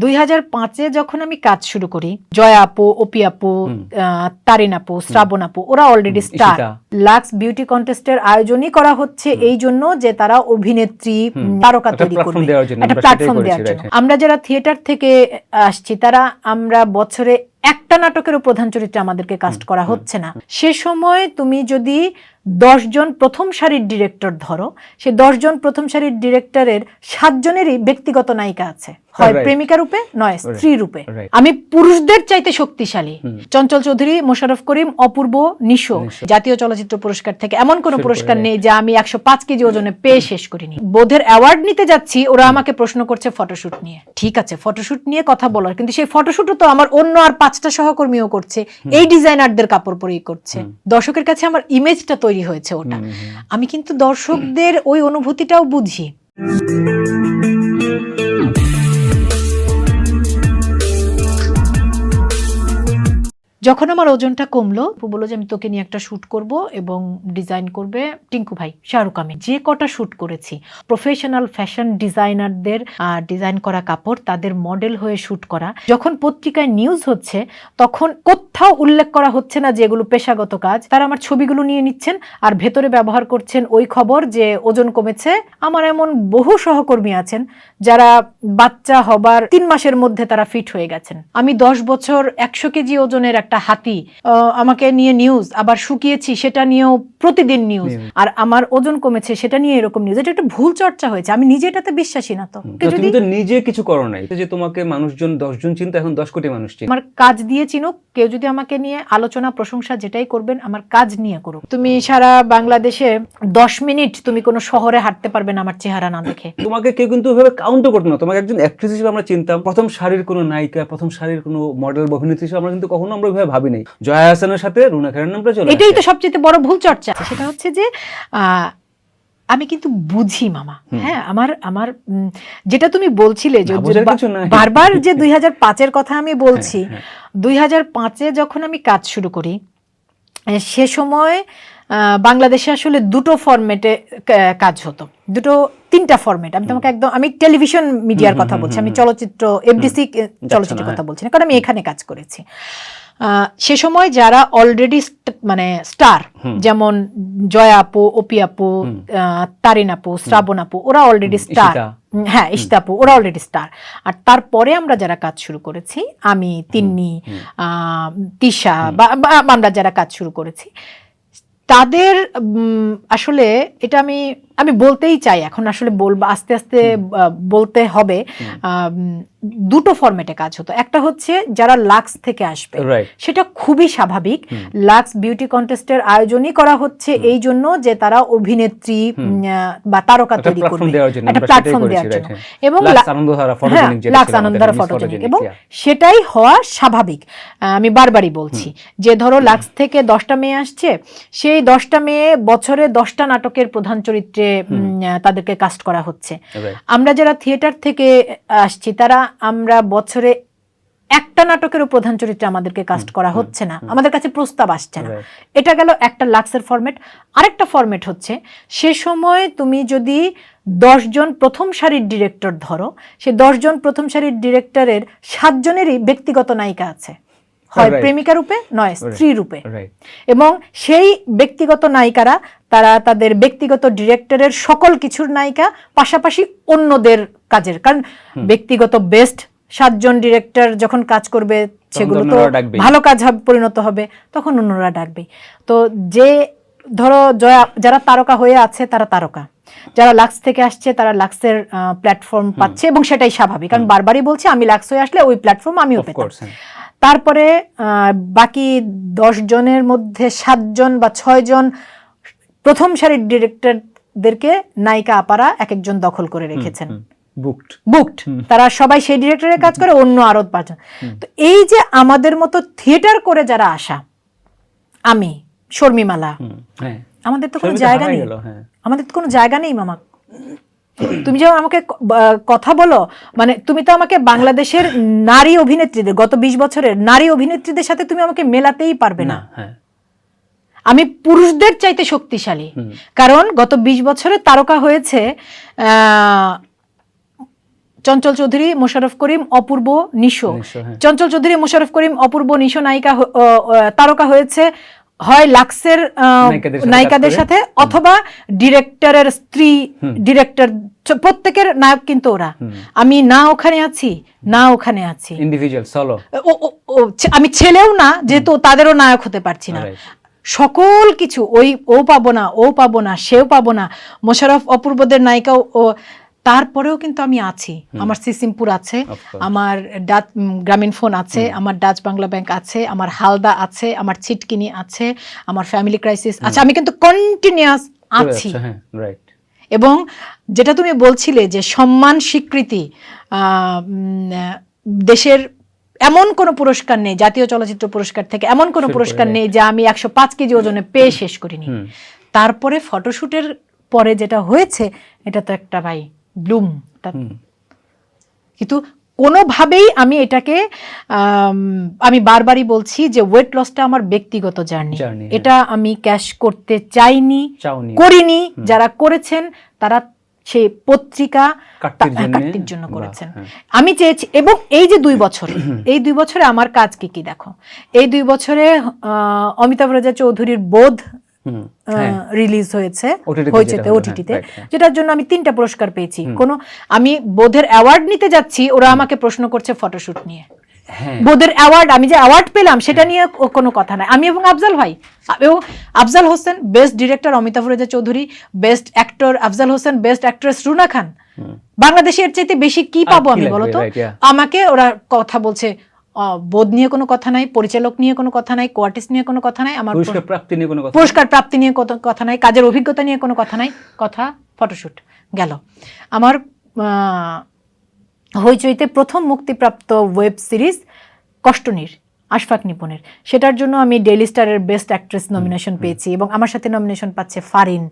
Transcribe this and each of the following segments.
দুই হাজার পাঁচে যখন আমি কাজ শুরু করি জয়া আপু অপি আপু তারিন আপু শ্রাবণ আপু ওরা অলরেডি স্টার লাক্স বিউটি কন্টেস্টের আয়োজনই করা হচ্ছে এই জন্য যে তারা অভিনেত্রী তারকা তৈরি করবে। একটা প্ল্যাটফর্ম দেওয়ার জন্য। আমরা যারা থিয়েটার থেকে আসছি তারা আমরা বছরে একটা নাটকেরও প্রধান চরিত্রে আমাদেরকে কাস্ট করা হচ্ছে না। সে সময় তুমি যদি দশজন প্রথম সারির ডিরেক্টর ধরো সে দশজন প্রথম সারির ডিরেক্টরের সাতজনেরই ব্যক্তিগত নায়িকা আছে। হয় প্রেমিকা রূপে নয় স্ত্রী রূপে। আমি পুরুষদের চাইতে শক্তিশালী। চঞ্চল চৌধুরী মোশাররফ করিম অপূর্ব নিশো জাতীয় চলচ্চিত্র পুরস্কার থেকে এমন কোন পুরস্কার নেই যে আমি একশো পাঁচ কেজি ওজনে পেয়ে শেষ করিনি। বোধের অ্যাওয়ার্ড নিতে যাচ্ছি ওরা আমাকে প্রশ্ন করছে ফটোশুট নিয়ে। ঠিক আছে ফটোশুট নিয়ে কথা বলার কিন্তু সেই ফটোশুটও তো আমার অন্য আর পাঁচটা সহকর্মীও করছে। এই ডিজাইনারদের কাপড় পরেই করছে। দর্শকের কাছে আমার ইমেজটা তৈরি হয়েছে ওটা। আমি কিন্তু দর্শকদের ওই অনুভূতিটাও বুঝি। যখন আমার ওজনটা কমলো বলল যে, আমি তোকে নিয়ে একটা শুট করব এবং ডিজাইন করবে টিঙ্কু ভাই, শাহরুখ আমি যে কটা শুট করেছি, প্রফেশনাল ফ্যাশন ডিজাইনারদের ডিজাইন করা কাপড়, তাদের মডেল হয়ে শুট করা। যখন পত্রিকায় নিউজ হচ্ছে, তখন কোথাও উল্লেখ করা হচ্ছে না যে, এগুলো পেশাগত কাজ। তারা আমার ছবিগুলো নিয়ে নিচ্ছেন আর ভেতরে ব্যবহার করছেন ওই খবর যে, ওজন কমেছে। আমার এমন বহু সহকর্মী আছেন যারা বাচ্চা হবার তিন মাসের মধ্যে তারা ফিট হয়ে গেছেন। আমি দশ বছর একশো কেজি ওজনের একটা হাতি আহ, আমাকে নিয়ে নিউজ আবার শুকিয়েছি সেটা নিয়েও প্রতিদিন নিউজ আর আমার ওজন কমেছে সেটা নিয়ে এরকম নিউজ এটা একটা ভুল চর্চা হয়েছে আমি নিজে এটাতে বিশ্বাসী না তো। তুমি তো নিজে কিছু করো নাই। যে তোমাকে মানুষজন দশজন চিন্তা এখন দশ কোটি মানুষ আমার কাজ দিয়ে চিনুক কেউ যদি আমাকে নিয়ে আলোচনা প্রশংসা যেটাই করবেন আমার কাজ নিয়ে করুক। তুমি সারা বাংলাদেশে দশ মিনিট তুমি কোনো শহরে হাঁটতে পারবে না আমার চেহারা না দেখে। তোমাকে কেউ কিন্তু ওইভাবে কাউন্টও করতো না। তোমাকে একজন অ্যাক্ট্রেস হিসেবে আমরা চিনতাম। প্রথম সারির কোনো নায়িকা প্রথম সারির কোনো মডেল অভিনেত্রী হিসেবে আমরা কিন্তু কখনো আমরা ভাবি নাই জয়া হাসানের সাথে রুনা খানের নামটা চলে এটাই তো সবচেয়ে বড় ভুল চর্চা। সেটা হচ্ছে যে আমি কিন্তু বুঝি মামা। হ্যাঁ আমার আমার যেটা তুমি বলছিলে যে। বারবার যে দুই হাজার পাঁচের কথা আমি বলছি হ্যাঁ, দুই হাজার পাঁচে যখন আমি কাজ শুরু করি সে সময় আহ, বাংলাদেশে আসলে দুটো ফরম্যাটে কাজ হতো। দুটো তিনটা ফরম্যাট। আমি তোমাকে একদম আমি টেলিভিশন মিডিয়ার কথা বলছি আমি চলচ্চিত্র এফডিসি চলচ্চিত্রের কথা বলছি না কারণ আমি এখানে কাজ করেছি। সে সময় যারা অলরেডি মানে স্টার যেমন জয়া আপু অপি আপু তারিন আপু শ্রাবণ আপু ওরা অলরেডি স্টার। হ্যাঁ ইস্তাপু ওরা অলরেডি স্টার আর তারপরে আমরা যারা কাজ শুরু করেছি আমি তিন্নি তিশা বা বা আমরা যারা কাজ শুরু করেছি তাদের আসলে এটা আমি আমি বলতেই চাই এখন আসলে বলব আস্তে আস্তে বলতে হবে দুটো ফরম্যাটে কাজ হতো। একটা হচ্ছে যারা লাক্স থেকে আসবে সেটা খুবই স্বাভাবিক। লাক্স বিউটি কন্টেস্টের আয়োজনই করা হচ্ছে এই জন্য যে তারা অভিনেত্রী বা তারকা তৈরি করবে। একটা প্ল্যাটফর্ম দেওয়ার জন্য। হ্যাঁ। এবং Lux লা- আনন্দধারা Photogenic, এবং সেটাই হওয়া স্বাভাবিক। আমি বারবারই বলছি যে ধরো লাক্স থেকে দশটা মেয়ে আসছে সেই দশটা মেয়ে বছরে দশটা নাটকের প্রধান চরিত্রে উম, তাদেরকে কাস্ট করা হচ্ছে। আমরা যারা থিয়েটার থেকে আসছি তারা আমরা বছরে একটা নাটকেরও প্রধান চরিত্রে আমাদেরকে কাস্ট করা হচ্ছে না। আমাদের কাছে প্রস্তাব আসছে না। এটা গেল একটা লাক্সের ফরম্যাট আরেকটা ফরম্যাট হচ্ছে সে সময় তুমি যদি দশজন প্রথম সারির ডিরেক্টর ধরো সে দশজন প্রথম সারির ডিরেক্টরের সাতজনেরই ব্যক্তিগত নায়িকা আছে। হয়. প্রেমিকা রূপে নয় স্ত্রী রূপে। এবং সেই ব্যক্তিগত নায়িকারা তারা তাদের ব্যক্তিগত ডিরেক্টরের সকল কিছুর নায়িকা পাশাপাশি অন্যদের কাজের। কারণ ব্যক্তিগত বেস্ট সাতজন ডিরেক্টর যখন কাজ করবে সেগুলো তো ভালো কাজ হবে পরিণত হবে তখন অন্যরা ডাকবে তো যে ধরো জয়া যারা তারকা হয়ে আছে তারা তারকা। যারা লাক্স থেকে আসছে তারা লাক্সের প্ল্যাটফর্ম পাচ্ছে এবং সেটাই স্বাভাবিক। কারণ বারবারই বলছে আমি লাক্স হয়ে আসলে ওই প্ল্যাটফর্ম আমিও পেতাম। হ্যাঁ। তারপরে বাকি দশ জনের মধ্যে সাতজন বা ছয় জন প্রথম সারির ডিরেক্টরদেরকে নায়িকা আপারা এক একজন দখল করে রেখেছেন। Booked. বুকড তারা সবাই সেই ডিরেক্টরের কাজ করে অন্য আরও পাঁচজন। তো এই যে আমাদের মতো থিয়েটার করে যারা আসা আমি শর্মিমালা হ্যাঁ। আমাদের তো কোনো জায়গা নেই। হ্যাঁ। আমাদের তো কোনো জায়গা নেই মামা। তুমি যখন আমাকে কথা বলো মানে তুমি তো আমাকে বাংলাদেশের নারী অভিনেত্রীদের গত বিশ বছরের নারী অভিনেত্রীদের সাথে তুমি আমাকে মেলাতেই পারবে না হ্যাঁ। আমি পুরুষদের চাইতে শক্তিশালী কারণ গত বিশ বছরে তারকা হয়েছে আহ, চঞ্চল চৌধুরী মোশাররফ করিম অপূর্ব নিশো হ্যাঁ। চঞ্চল চৌধুরী মোশাররফ করিম অপূর্ব নিশো নায়িকা তারকা হয়েছে হয় লাক্সের নায়িকাদের সাথে অথবা ডিরেক্টরের স্ত্রী ডিরেক্টর প্রত্যেকের নায়ক কিন্তু ওরা। আমি না ওখানে আছি না ওখানে আছি। ইন্ডিভিজুয়াল সলো আমি ছেলেও না যেহেতু তাদেরও নায়ক হতে পারছি না। সকল কিছু ওই ও পাবো না ও পাবো না সেও পাবো না মোশাররফ অপূর্বদের নায়িকা ও তারপরেও কিন্তু আমি আছি। আমার সিসিমপুর আছে আমার ডাচ গ্রামীণ ফোন আছে আমার ডাচ বাংলা ব্যাংক আছে আমার হালদা আছে আমার ছিটকিনি আছে আমার ফ্যামিলি ক্রাইসিস আছে। আমি কিন্তু কন্টিনিউয়াস আছি। হ্যাঁ এবং যেটা তুমি বলছিলে যে সম্মান স্বীকৃতি দেশের এমন কোনো পুরস্কার নেই জাতীয় চলচ্চিত্র পুরস্কার থেকে এমন কোনো পুরস্কার নেই যে আমি একশো পাঁচ কেজি ওজনে পেয়ে শেষ করিনি। তারপরে ফটোশুটের পরে যেটা হয়েছে এটা তো একটা ভাই ব্লুম কিন্তু কোনোভাবেই আমি এটাকে আম, বারবারই বলছি যে ওয়েট লসটা আমার ব্যক্তিগত জার্নি হ্যাঁ। এটা আমি ক্যাশ করতে চাইনি করিনি যারা করেছেন তারা সেই পত্রিকা কাটতির তা- জন্যে? করেছেন হ্যাঁ। আমি চেয়েছি এবং এই যে দুই বছর এই দুই বছরে আমার কাজ কি কি দেখো এই দুই বছরে আহ, অমিতাভ রাজা চৌধুরীর বোধ হ্যাঁ। রিলিজ হয়েছে OTT তে হয়েছে ওটিটিতে হ্যাঁ, হ্যাঁ। যেটার জন্য আমি তিনটা পুরস্কার পেয়েছি। কোনো আমি বোধের অ্যাওয়ার্ড নিতে যাচ্ছি ওরা আমাকে প্রশ্ন করছে ফটোশুট নিয়ে। হ্যাঁ। বোধের অ্যাওয়ার্ড আমি যে অ্যাওয়ার্ড পেলাম সেটা নিয়ে কোনো কথা নাই। আমি এবং আফজাল ভাই এবং Afzal Hossain best director Amitabh Reza Chowdhury best actor Afzal Hossain best actress Runa Khan. বাংলাদেশের চাইতে বেশি কি পাবো আমি লাগবে, বলো তো? right, yeah. আমাকে ওরা কথা বলছে বোধ নিয়ে কোনো কথা নাই পরিচালক নিয়ে কোনো কথা নাই কোয়ার্টিস্ট নিয়ে কোনো কথা নাই আমার পুরস্কার প্রাপ্তি নিয়ে কোনো কথা পুরস্কার প্রাপ্তি নিয়ে কত কথা নাই কাজের অভিজ্ঞতা নিয়ে কোনো কথা নাই কথা ফটোশুট গেল। আমার হইচইতে প্রথম মুক্তিপ্রাপ্ত ওয়েব সিরিজ কষ্টনীর আশফাক নিপুণের। সেটার জন্য আমি ডেলি স্টারের বেস্ট অ্যাক্ট্রেস নমিনেশন পেয়েছি এবং আমার সাথে নমিনেশন পাচ্ছে ফারিন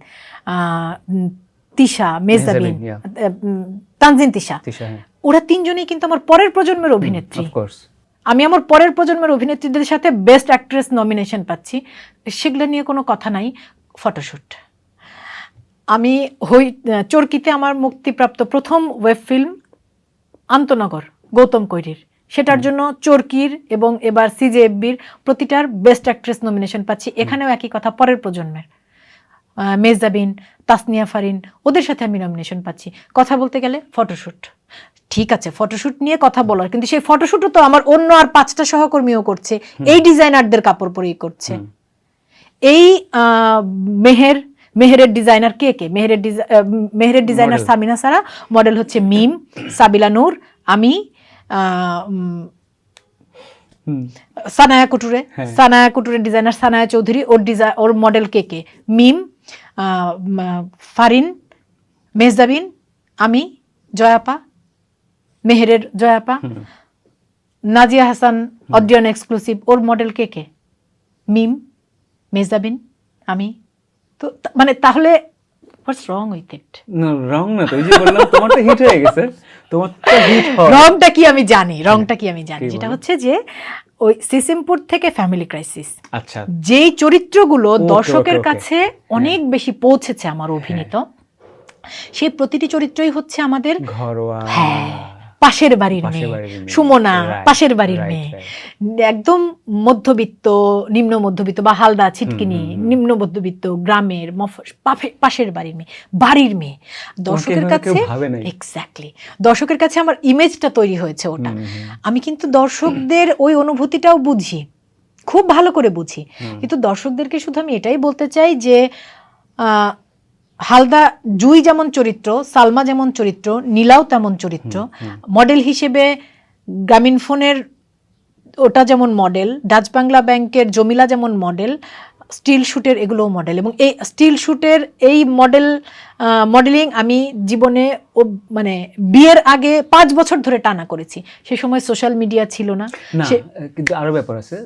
তিশা মেজাবিন তানজিন তিশা। হ্যাঁ। ওরা তিনজনেই কিন্তু আমার পরের প্রজন্মের অভিনেত্রী। আমি আমার পরের প্রজন্মের অভিনেত্রীদের সাথে বেস্ট অ্যাক্ট্রেস নমিনেশন পাচ্ছি। সেগুলো নিয়ে কোনো কথা নাই ফটোশ্যুট আমি হই চরকিতে আমার মুক্তিপ্রাপ্ত প্রথম ওয়েব ফিল্ম আন্তনগর গৌতম কৈরির। সেটার জন্য চরকির এবং এবার সিজেএফবির প্রতিটার বেস্ট অ্যাক্ট্রেস নমিনেশন পাচ্ছি। এখানেও একই কথা পরের প্রজন্মের। আহ, মেজদাবিন তাসনিয়া ফারিন ওদের সাথে আমি নমিনেশন পাচ্ছি। কথা বলতে গেলে ফটোশ্যুট ঠিক আছে ফটোশ্যুট নিয়ে কথা বলার কিন্তু সেই ফটোশ্যুটও তো আমার অন্য আর পাঁচটা সহকর্মীও করছে। এই ডিজাইনারদের কাপড় পরেই করছে। এই মেহের মেহেরের ডিজাইনার কে কে? মেহেরের ডিজা- মেহেরের ডিজাইনার সামিনা সারা মডেল হচ্ছে মিম সাবিলা নূর আমি সানায়া কুটুরে। হ্যাঁ। সানায়া কুটুরের ডিজাইনার সানায়া চৌধুরী ওর ডিজাইন ওর মডেল কে কে? মিম ফারিন মেহজাবিন আমি জয়াপা মেহেরের জয়াপা নাজিয়া হাসান অডিয়ন এক্সক্লুসিভ ওর মডেল কে কে? মিম মেজাবিন আমি। তো মানে তাহলে হোয়াটস রং উইথ ইট রং না তো এই যে বললাম তোমারটা হিট হয়ে গেছে তোমারটা হিট হয়। রংটা কি আমি জানি রংটা কি আমি জানি? যেটা হচ্ছে যে ওই সিসিমপুর থেকে ফ্যামিলি ক্রাইসিস আচ্ছা। যেই চরিত্রগুলো দর্শকের. কাছে অনেক বেশি পৌঁছেছে আমার অভিনীত সেই প্রতিটি চরিত্রই হচ্ছে আমাদের ঘরোয়া। হ্যাঁ। পাশের বাড়ির মেয়ে। সুমনা পাশের বাড়ির মেয়ে। একদম মধ্যবিত্ত নিম্ন মধ্যবিত্ত বা হালদা ছিটকিনি নিম্ন মধ্যবিত্ত গ্রামের পাশের বাড়ির মেয়ে বাড়ির মেয়ে। দর্শকের কাছে এক্স্যাক্টলি দর্শকের কাছে আমার ইমেজটা তৈরি হয়েছে ওটা। আমি কিন্তু দর্শকদের ওই অনুভূতিটাও বুঝি। খুব ভালো করে বুঝি। কিন্তু দর্শকদেরকে শুধু আমি এটাই বলতে চাই যে আহ, হালদা জুই যেমন চরিত্র সালমা যেমন চরিত্র নীলাও তেমন চরিত্র। মডেল হিসেবে গ্রামীণ ফোনের ওটা যেমন মডেল ডাচ বাংলা ব্যাংকের জমিলা যেমন মডেল স্টিল শুটের এগুলোও মডেল এবং এই স্টিল শুটের এই মডেল মডেলিং আমি জীবনে ও মানে বিয়ের আগে পাঁচ বছর ধরে টানা করেছি। সে সময় সোশ্যাল মিডিয়া ছিল না। কিন্তু আরও ব্যাপার আছে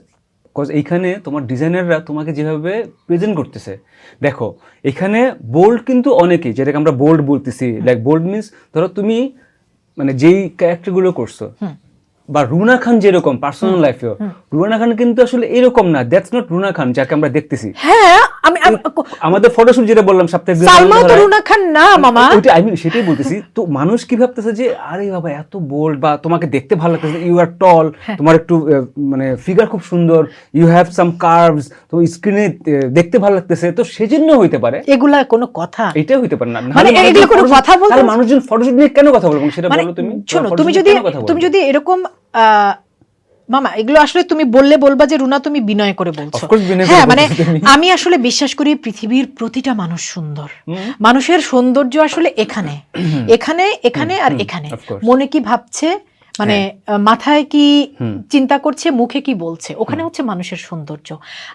কজ এইখানে তোমার ডিজাইনাররা তোমাকে যেভাবে প্রেজেন্ট করতেছে দেখো এখানে বোল্ড কিন্তু অনেকেই যেটাকে আমরা বোল্ড বলতেছি লাইক বোল্ড মিনস ধরো তুমি মানে যেই ক্যারেক্টারগুলো করছ বা রুনা খান যেরকম পার্সোনাল লাইফেও রুনা খান কিন্তু আসলে এরকম না দ্যাটস নট রুনা খান যাকে আমরা দেখতেছি। হ্যাঁ আমি আমি- আমাদের ফটোশুট যেটা বললাম সাপ্তাহিক সালমাও তো রুনা খান না মামা। ওইটা আমি সেটাই বলতেছি তো মানুষ কি ভাবতেছে যে আরে বাবা এত বোল্ড বা তোমাকে দেখতে ভালো লাগতেছে ইউ আর টল। তোমার একটু মানে ফিগার খুব সুন্দর ইউ হ্যাভ সাম কার্ভস তো স্ক্রিনে দেখতে ভালো লাগতেছে তো সেজন্য হইতে পারে। এগুলা কোনো কথা। এটাই হইতে পারে না। মানে এগুলো কোনো কথা বলতে- মানুষজন ফটোশুট নিয়ে কেন কথা বলব? সেটা মানে বলো তুমি। শোনো তুমি যদি তুমি যদি এরকম মামা এগুলো আসলে তুমি বললে বলবা যে রুনা তুমি বিনয় করে বলছো। হ্যাঁ মানে আমি। আমি আসলে বিশ্বাস করি পৃথিবীর প্রতিটা মানুষ সুন্দর। মানুষের সৌন্দর্য আসলে এখানে। এখানে এখানে আর এখানে। মনে কি ভাবছে মানে মাথায় কি চিন্তা করছে মুখে কি বলছে? ওখানে হচ্ছে মানুষের সৌন্দর্য।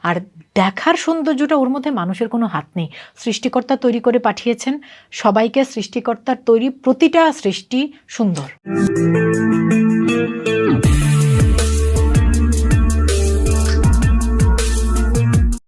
আর দেখার সৌন্দর্যটা ওর মধ্যে মানুষের কোনো হাত নেই। সৃষ্টিকর্তা তৈরি করে পাঠিয়েছেন। সবাইকে সৃষ্টিকর্তার তৈরি প্রতিটা সৃষ্টি সুন্দর।